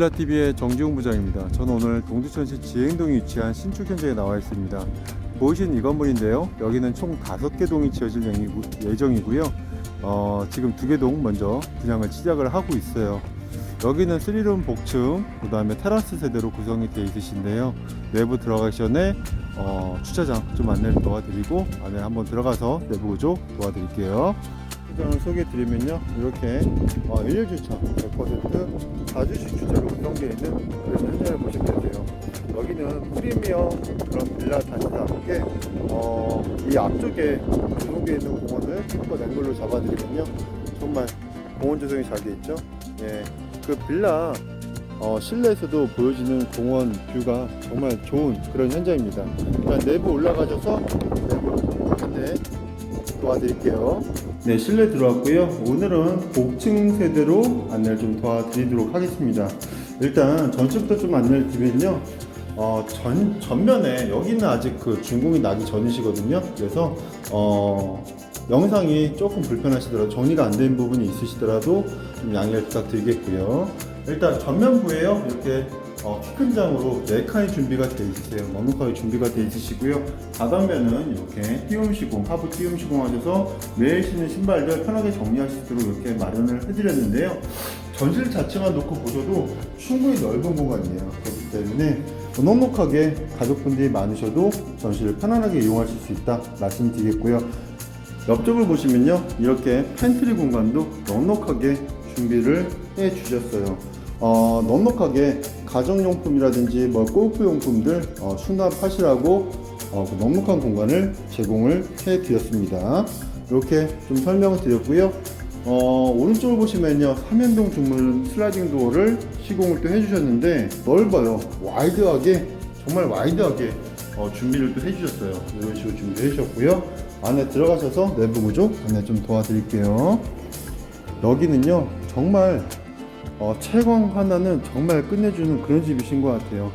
보필라TV의 정지웅 부장입니다. 저는 오늘 동두천시 지행동에 위치한 신축 현장에 나와 있습니다. 보이시는 이 건물인데요. 여기는 총 5개 동이 지어질 예정이고- 예정이고요. 어, 지금 2개 동 먼저 분양을 시작을 하고 있어요. 여기는 3룸 복층, 그 다음에 테라스 세대로 구성이 되어 있으신데요. 내부 들어가기 전에 어, 주차장 좀 안내를 도와드리고 안에 한번 들어가서 내부 구조 도와드릴게요. 현장을 소개해 드리면요. 이렇게 어, 일일 주차 100% 다주식 주차로 구성되어 있는 그런 현장을 보시면 되세요. 여기는 프리미엄 그런 빌라 단지와 함께 어, 이 앞쪽에 조성되어 있는 공원을 한번 앵글로 잡아드리면요. 정말 공원 조성이 잘돼 있죠. 예, 그 빌라 어, 실내에서도 보여지는 공원 뷰가 정말 좋은 그런 현장입니다. 일단 내부 올라가셔서 내부 안내 도와드릴게요. 네, 실내 들어왔고요. 오늘은 복층 세대로 안내를 좀 도와드리도록 하겠습니다. 일단 전체부터 좀 안내를 드리면요. 어, 전, 전면에 여기는 아직 그 준공이 나기 전이시거든요. 그래서 어, 영상이 조금 불편하시더라도 정리가 안 된 부분이 있으시더라도 좀 양해를 부탁드리겠고요. 일단 전면부에요. 이렇게 어, 키큰 장으로 네 칸이 준비가 되어 있으세요. 넉넉하게 준비가 되어 있으시고요. 바닥면은 이렇게 띄움 시공, 하부 띄움 시공하셔서 매일 신는 신발들 편하게 정리하실 수 있도록 이렇게 마련을 해드렸는데요. 전실 자체만 놓고 보셔도 충분히 넓은 공간이에요. 그렇기 때문에 넉넉하게 가족분들이 많으셔도 전실을 편안하게 이용하실 수 있다 말씀드리겠고요. 옆쪽을 보시면요 이렇게 팬트리 공간도 넉넉하게 준비를 해 주셨어요 어, 넉넉하게 가정용품이라든지 뭐 골프용품들 어, 수납하시라고 어, 그 넉넉한 공간을 제공을 해 드렸습니다 이렇게 좀 설명을 드렸고요 어, 오른쪽을 보시면요 삼연동 중문 슬라이딩 도어를 시공을 또 해주셨는데 넓어요 와이드하게 정말 와이드하게 어, 준비를 또 해주셨어요. 이런 식으로 준비해 주셨고요. 안에 들어가셔서 내부 구조 안내 좀 도와드릴게요. 여기는요 정말 어, 채광 하나는 정말 끝내주는 그런 집이신 것 같아요.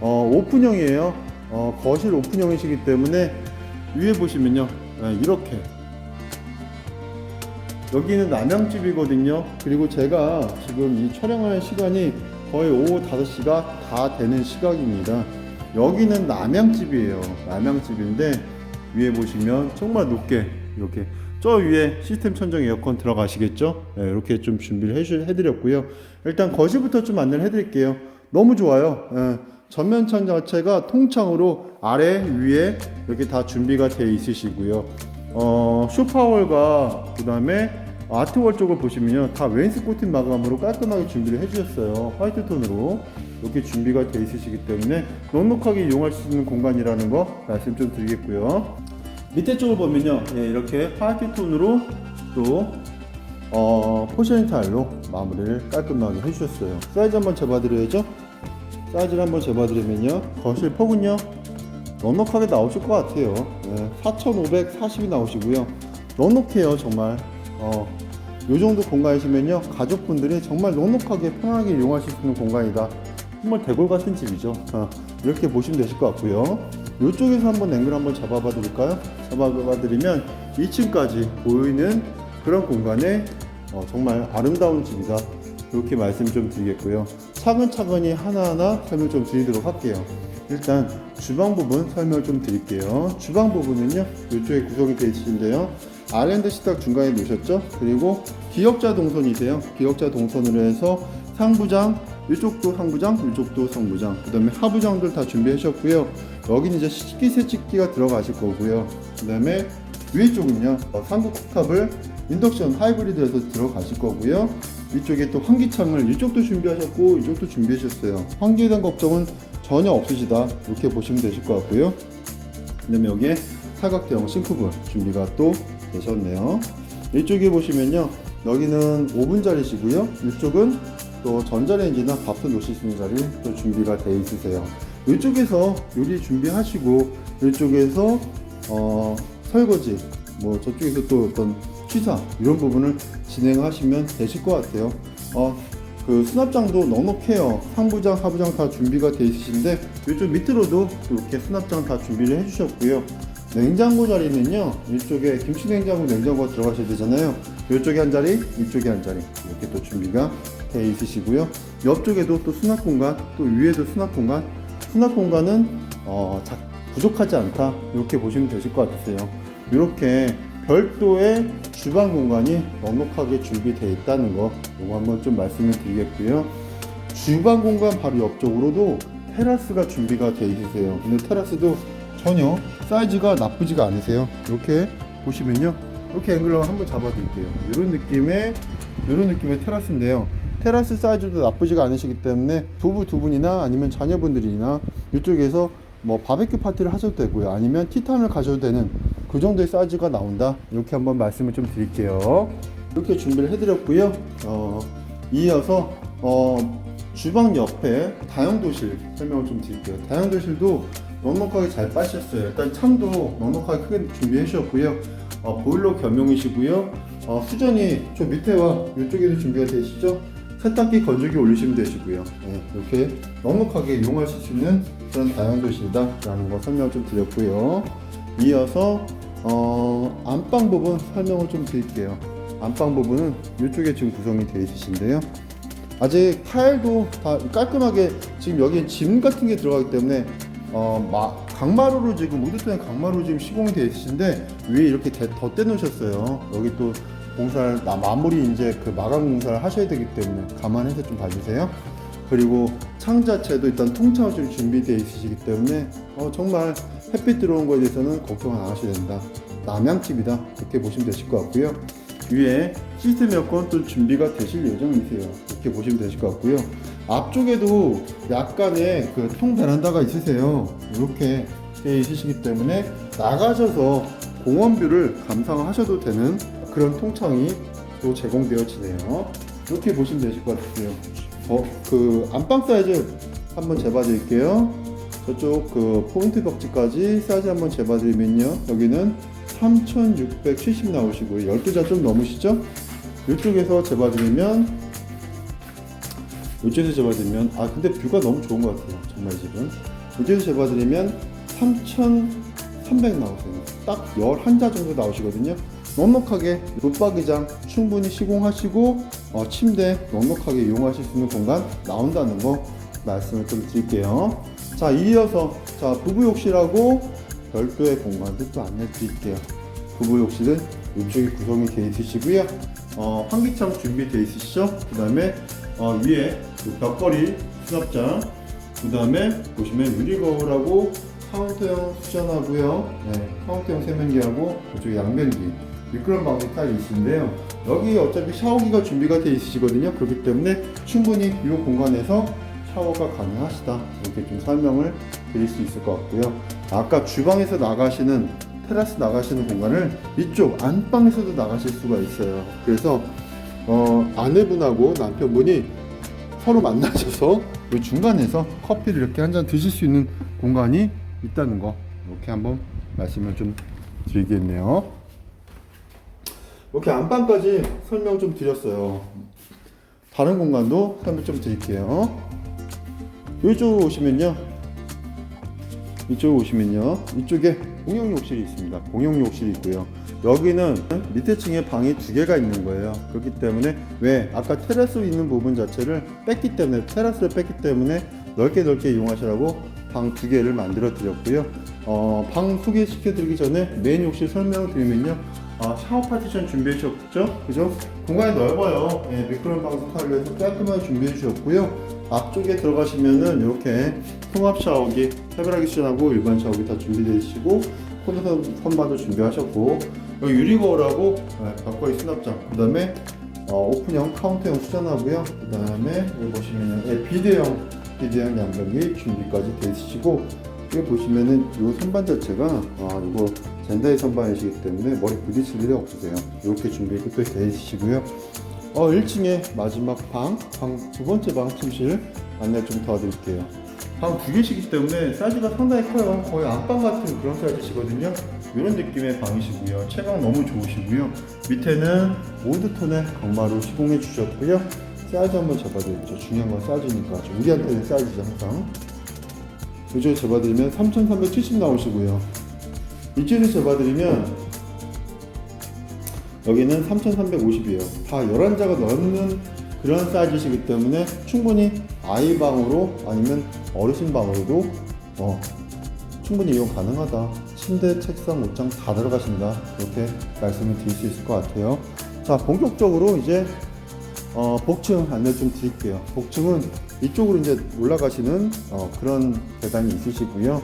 어, 오픈형이에요. 어, 거실 오픈형이시기 때문에 위에 보시면요 네, 이렇게 여기는 남양집이거든요. 그리고 제가 지금 이 촬영하는 시간이 거의 오후 5시가 다 되는 시각입니다. 여기는 남양집이에요. 남양집인데 위에 보시면 정말 높게 이렇게 저 위에 시스템 천정 에어컨 들어가시겠죠? 네, 이렇게 좀 준비를 해드렸고요. 일단 거실부터 좀 안내를 해드릴게요. 너무 좋아요. 예, 전면 창 자체가 통창으로 아래 위에 이렇게 다 준비가 되어 있으시고요. 어, 쇼파월과 그 다음에 아트월 쪽을 보시면요. 다 웨인스코팅 마감으로 깔끔하게 준비를 해주셨어요. 화이트 톤으로. 이렇게 준비가 되어 있으시기 때문에 넉넉하게 이용할 수 있는 공간이라는 거 말씀 좀 드리겠고요. 밑에 쪽을 보면요. 예, 이렇게 화이트 톤으로 또 어, 포셔닝 타일로 마무리를 깔끔하게 해주셨어요. 사이즈 한번 재봐드려야죠. 사이즈를 한번 재봐드리면요. 거실 폭은요. 넉넉하게 나오실 것 같아요. 네, 4,540이 나오시고요. 넉넉해요, 정말. 어, 요 정도 공간이시면요. 가족분들이 정말 넉넉하게 편하게 이용하실 수 있는 공간이다. 정말 대골 같은 집이죠. 어, 이렇게 보시면 되실 것 같고요. 이쪽에서 한번 앵글 한번 잡아봐 드릴까요? 잡아봐 드리면 2층까지 보이는 그런 공간에 어, 정말 아름다운 집이다. 이렇게 말씀 좀 드리겠고요. 차근차근히 하나하나 설명 좀 드리도록 할게요. 일단 주방 부분 설명을 좀 드릴게요. 주방 부분은요, 이쪽에 구성이 되어 있으신데요. 아일랜드 식탁 중간에 놓으셨죠? 그리고 기역자 동선이세요. 기역자 동선으로 해서 상부장, 이쪽도 상부장, 이쪽도 상부장, 그 다음에 하부장들 다 준비하셨고요. 여기는 이제 식기 세척기가 들어가실 거고요. 그 다음에 위에 쪽은요, 어, 삼국 쿡탑을 인덕션 하이브리드에서 들어가실 거고요. 이쪽에 또 환기창을 이쪽도 준비하셨고 이쪽도 준비하셨어요. 환기에 대한 걱정은 전혀 없으시다. 이렇게 보시면 되실 것 같고요. 그다음에 여기에 사각대형 싱크볼 준비가 또 되셨네요. 이쪽에 보시면요. 여기는 5분 자리시고요. 이쪽은 또 전자레인지나 밥도 놓으실 수 있는 자리 또 준비가 되어 있으세요. 이쪽에서 요리 준비하시고 이쪽에서 어, 설거지 뭐 저쪽에서 또 어떤 취사 이런 부분을 진행하시면 되실 것 같아요. 어, 그 수납장도 넉넉해요. 상부장, 하부장 다 준비가 되어 있으신데 이쪽 밑으로도 이렇게 수납장 다 준비를 해주셨고요. 냉장고 자리는요 이쪽에 김치 냉장고 냉장고가 들어가셔야 되잖아요. 이쪽에 한 자리, 이쪽에 한 자리 이렇게 또 준비가 되어 있으시고요. 옆쪽에도 또 수납 공간, 또 위에도 수납 공간. 수납 공간은 어, 자- 부족하지 않다. 이렇게 보시면 되실 것 같으세요. 이렇게 별도의 주방 공간이 넉넉하게 준비되어 있다는 거, 이거 한번 좀 말씀을 드리겠고요. 주방 공간 바로 옆쪽으로도 테라스가 준비가 되어 있으세요. 근데 테라스도 전혀 사이즈가 나쁘지가 않으세요. 이렇게 보시면요. 이렇게 앵글로 한번 잡아 드릴게요. 이런 느낌의 이런 느낌의 테라스인데요. 테라스 사이즈도 나쁘지가 않으시기 때문에 부부 두 분이나 아니면 자녀분들이나 이쪽에서 뭐 바베큐 파티를 하셔도 되고요. 아니면 티타임을 가셔도 되는 그 정도의 사이즈가 나온다. 이렇게 한번 말씀을 좀 드릴게요. 이렇게 준비를 해드렸고요. 어, 이어서 어, 주방 옆에 다용도실 설명을 좀 드릴게요. 다용도실도 넉넉하게 잘 빠셨어요. 일단 창도 넉넉하게 크게 준비해 주셨고요. 어, 보일러 겸용이시고요. 어, 수전이 저 밑에와 이쪽에도 준비가 되시죠? 세탁기 건조기 올리시면 되시고요. 네, 이렇게 넉넉하게 이용하실 수 있는 그런 다용도실이다라는 거 설명을 좀 드렸고요. 이어서 어, 안방 부분 설명을 좀 드릴게요. 안방 부분은 이쪽에 지금 구성이 되어 있으신데요. 아직 타일도 다 깔끔하게 지금 여기 짐 같은 게 들어가기 때문에 어, 마, 강마루로 지금 우드톤의 강마루 지금 시공이 되어 있으신데 위에 이렇게 대- 덧대 놓으셨어요. 여기 또 공사를 나 마무리 이제 그 마감 공사를 하셔야 되기 때문에 감안해서 좀 봐주세요. 그리고 창 자체도 일단 통창으로 좀 준비되어 있으시기 때문에 어, 정말 햇빛 들어온 거에 대해서는 걱정 안 하셔야 된다. 남양집이다. 이렇게 보시면 되실 것 같고요. 위에 시스템 에어컨 또 준비가 되실 예정이세요. 이렇게 보시면 되실 것 같고요. 앞쪽에도 약간의 그 통 베란다가 있으세요. 이렇게 되어 있으시기 때문에 나가셔서 공원뷰를 감상하셔도 되는 그런 통창이 또 제공되어지네요. 이렇게 보시면 되실 것 같아요. 어, 그 안방 사이즈 한번 재봐드릴게요. 저쪽 그 포인트 벽지까지 사이즈 한번 재봐드리면요. 여기는 3670 나오시고요. 12자 좀 넘으시죠? 이쪽에서 재봐드리면 이쪽에서 재봐드리면 아 근데 뷰가 너무 좋은 것 같아요. 정말 지금 이쪽에서 재봐드리면 3300 나오세요. 딱 11자 정도 나오시거든요. 넉넉하게 붙박이장 충분히 시공하시고 어, 침대 넉넉하게 이용하실 수 있는 공간 나온다는 거 말씀을 좀 드릴게요. 자 이어서 자 부부 욕실하고 별도의 공간도 또 안내 드릴게요. 부부 욕실은 이쪽에 구성이 되어 있으시고요. 어, 환기창 준비되어 있으시죠? 그 다음에 어, 위에 그 벽걸이 수납장, 그 다음에 보시면 유리 거울하고 카운터형 수전하고요. 네, 카운터형 세면기하고 이쪽에 양변기 미끄럼 방지 타일이 있는데요. 여기 어차피 샤워기가 준비가 되어 있으시거든요. 그렇기 때문에 충분히 이 공간에서 샤워가 가능하시다. 이렇게 좀 설명을 드릴 수 있을 것 같고요. 아까 주방에서 나가시는 테라스 나가시는 공간을 이쪽 안방에서도 나가실 수가 있어요. 그래서 어, 아내분하고 남편분이 서로 만나셔서 이 중간에서 커피를 이렇게 한 잔 드실 수 있는 공간이 있다는 거 이렇게 한번 말씀을 좀 드리겠네요. 이렇게 안방까지 설명 좀 드렸어요. 다른 공간도 설명 좀 드릴게요. 이쪽으로 오시면요. 이쪽으로 오시면요. 이쪽에 공용 욕실이 있습니다. 공용 욕실이 있고요. 여기는 밑에 층에 방이 두 개가 있는 거예요. 그렇기 때문에 왜 아까 테라스 있는 부분 자체를 뺐기 때문에 테라스를 뺐기 때문에 넓게 넓게 이용하시라고 방 두 개를 만들어 드렸고요. 어, 방 소개시켜 드리기 전에 메인 욕실 설명을 드리면요. 아, 샤워 파티션 준비해 주셨죠? 그죠? 공간이 넓어요. 예, 미끄럼 방수 타일로 해서 깔끔하게 준비해 주셨고요. 앞쪽에 들어가시면은 이렇게 통합 샤워기, 해바라기 수전하고 일반 샤워기 다 준비되어 있시고 코드 선- 선반도 준비하셨고 여기 유리 거울하고 네, 벽걸이 수납장 그 다음에 어, 오픈형 카운터형 수전하고요 그 다음에 여기 보시면은 예, 비대형 비대형 양변기 준비까지 되어 있으시고 여기 보시면은 이 선반 자체가 아 이거 젠다이 선반이시기 때문에 머리 부딪힐 일이 없으세요 이렇게 준비가 또 되어 있으시고요 어 1층에 마지막 방, 방 두 번째 방 침실 안내 좀 도와드릴게요. 방 두 개씩이기 때문에 사이즈가 상당히 커요. 거의 안방 같은 그런 사이즈시거든요. 이런 느낌의 방이시고요. 체감 너무 좋으시고요. 밑에는 오드톤의 강마루 시공해 주셨고요. 사이즈 한번 잡아드렸죠. 중요한 건 사이즈니까. 우리한테는 사이즈죠 항상. 이쪽에 잡아드리면 3370 나오시고요. 이쪽에 잡아드리면 여기는 3,350이에요. 다 11자가 넘는 그런 사이즈시기 때문에 충분히 아이 방으로 아니면 어르신 방으로도 어, 충분히 이용 가능하다. 침대, 책상, 옷장 다 들어가신다. 이렇게 말씀을 드릴 수 있을 것 같아요. 자, 본격적으로 이제 어, 복층 안내 좀 드릴게요. 복층은 이쪽으로 이제 올라가시는 어, 그런 계단이 있으시고요.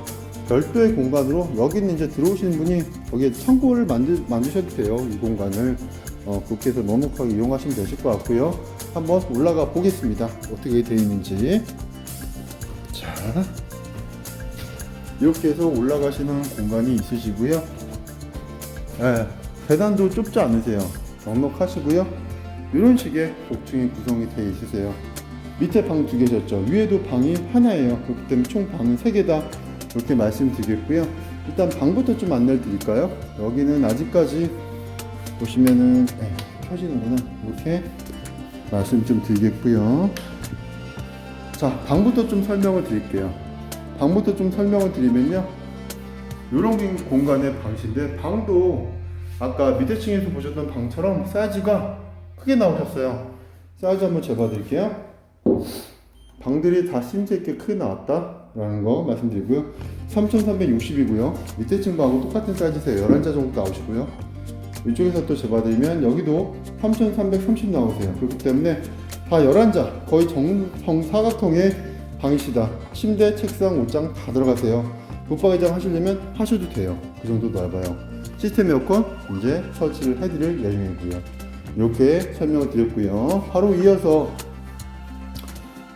별도의 공간으로 여기는 이제 들어오시는 분이 여기에 창고를 만드, 만드셔도 돼요. 이 공간을 어, 그렇게 해서 넉넉하게 이용하시면 되실 것 같고요. 한번 올라가 보겠습니다. 어떻게 되어 있는지. 자, 이렇게 해서 올라가시는 공간이 있으시고요. 예, 계단도 좁지 않으세요. 넉넉하시고요. 이런 식의 복층이 구성이 되어 있으세요. 밑에 방 두 개셨죠. 위에도 방이 하나예요. 그렇기 때문에 총 방은 세 개다. 이렇게 말씀드리겠고요. 일단 방부터 좀 안내를 드릴까요? 여기는 아직까지 보시면은 네, 켜지는구나. 이렇게 말씀 좀 드리겠고요. 자, 방부터 좀 설명을 드릴게요. 방부터 좀 설명을 드리면요. 이런 공간의 방인데 방도 아까 밑에 층에서 보셨던 방처럼 사이즈가 크게 나오셨어요. 사이즈 한번 재봐 드릴게요. 방들이 다 심지 있게 크게 나왔다 라는 거 말씀드리고요. 3360이고요. 밑에 층 방하고 똑같은 사이즈세요. 11자 정도 나오시고요. 이쪽에서 또 재봐드리면 여기도 3330 나오세요. 그렇기 때문에 다 11자 거의 정, 정사각형의 방이시다. 침대, 책상, 옷장 다 들어가세요. 붙박이장 하시려면 하셔도 돼요. 그 정도 넓어요. 시스템 에어컨 이제 설치를 해드릴 예정이고요. 이렇게 설명을 드렸고요. 바로 이어서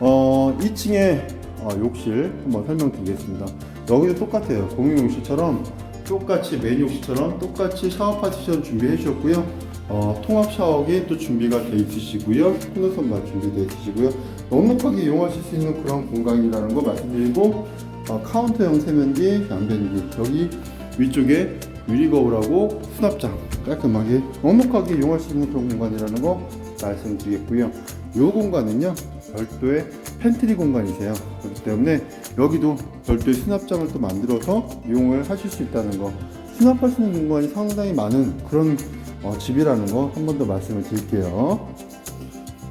어, 2층에 어, 욕실 한번 설명드리겠습니다. 여기도 똑같아요. 공용 욕실처럼 똑같이 메인 욕실처럼 똑같이 샤워 파티션 준비해 주셨고요. 어, 통합 샤워기 또 준비가 돼 있으시고요. 코너선만 준비되어 있으시고요. 넉넉하게 이용하실 수 있는 그런 공간이라는 거 말씀드리고 어, 카운터형 세면기, 양변기 여기 위쪽에 유리 거울하고 수납장 깔끔하게 넉넉하게 이용할 수 있는 그런 공간이라는 거 말씀드리겠고요. 이 공간은요 별도의 팬트리 공간이세요. 그렇기 때문에 여기도 별도의 수납장을 또 만들어서 이용을 하실 수 있다는 거. 수납할 수 있는 공간이 상당히 많은 그런 어, 집이라는 거 한 번 더 말씀을 드릴게요.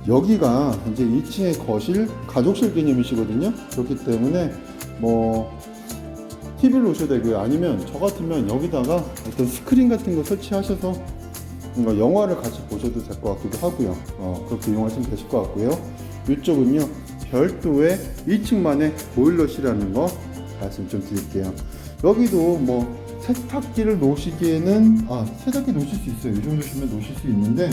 여기가 이제 2층의 거실, 가족실 개념이시거든요. 그렇기 때문에 뭐 TV를 놓으셔도 되고요. 아니면 저 같으면 여기다가 어떤 스크린 같은 거 설치하셔서 뭔가 영화를 같이 보셔도 될 것 같기도 하고요. 어, 그렇게 이용하시면 되실 것 같고요. 이쪽은요, 별도의 2층만의 보일러실이라는 거 말씀 좀 드릴게요. 여기도 뭐 세탁기를 놓으시기에는 아 세탁기 놓으실 수 있어요. 이 정도시면 놓으실 수 있는데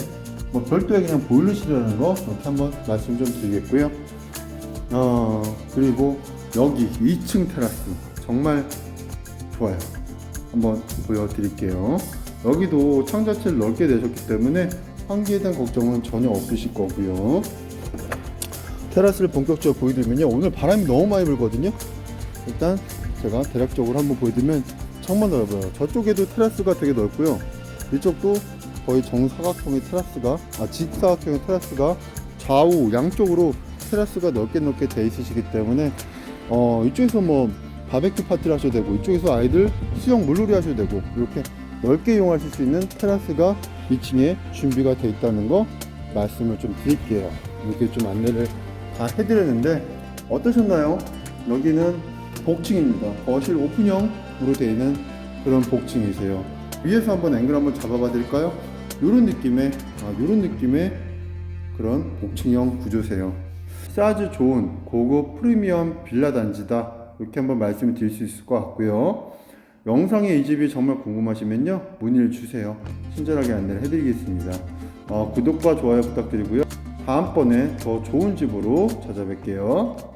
뭐 별도의 그냥 보일러실이라는 거 이렇게 한번 말씀 좀 드리겠고요. 어 그리고 여기 2층 테라스 정말 좋아요. 한번 보여드릴게요. 여기도 창 자체를 넓게 내셨기 때문에 환기에 대한 걱정은 전혀 없으실 거고요. 테라스를 본격적으로 보여드리면요. 오늘 바람이 너무 많이 불거든요. 일단 제가 대략적으로 한번 보여드리면 정말 넓어요. 저쪽에도 테라스가 되게 넓고요. 이쪽도 거의 정사각형의 테라스가, 아, 직사각형의 테라스가 좌우 양쪽으로 테라스가 넓게 넓게 돼 있으시기 때문에 어, 이쪽에서 뭐 바베큐 파티를 하셔도 되고 이쪽에서 아이들 수영 물놀이 하셔도 되고 이렇게 넓게 이용하실 수 있는 테라스가 2층에 준비가 되어 있다는 거 말씀을 좀 드릴게요. 이렇게 좀 안내를 다 해드렸는데 어떠셨나요? 여기는 복층입니다. 거실 오픈형으로 되어 있는 그런 복층이세요. 위에서 한번 앵글 한번 잡아봐 드릴까요? 이런 느낌의 아, 이런 느낌의 그런 복층형 구조세요. 사이즈 좋은 고급 프리미엄 빌라 단지다. 이렇게 한번 말씀을 드릴 수 있을 것 같고요. 영상의 이 집이 정말 궁금하시면요 문의를 주세요. 친절하게 안내를 해드리겠습니다. 어, 구독과 좋아요 부탁드리고요. 다음번에 더 좋은 집으로 찾아뵐게요.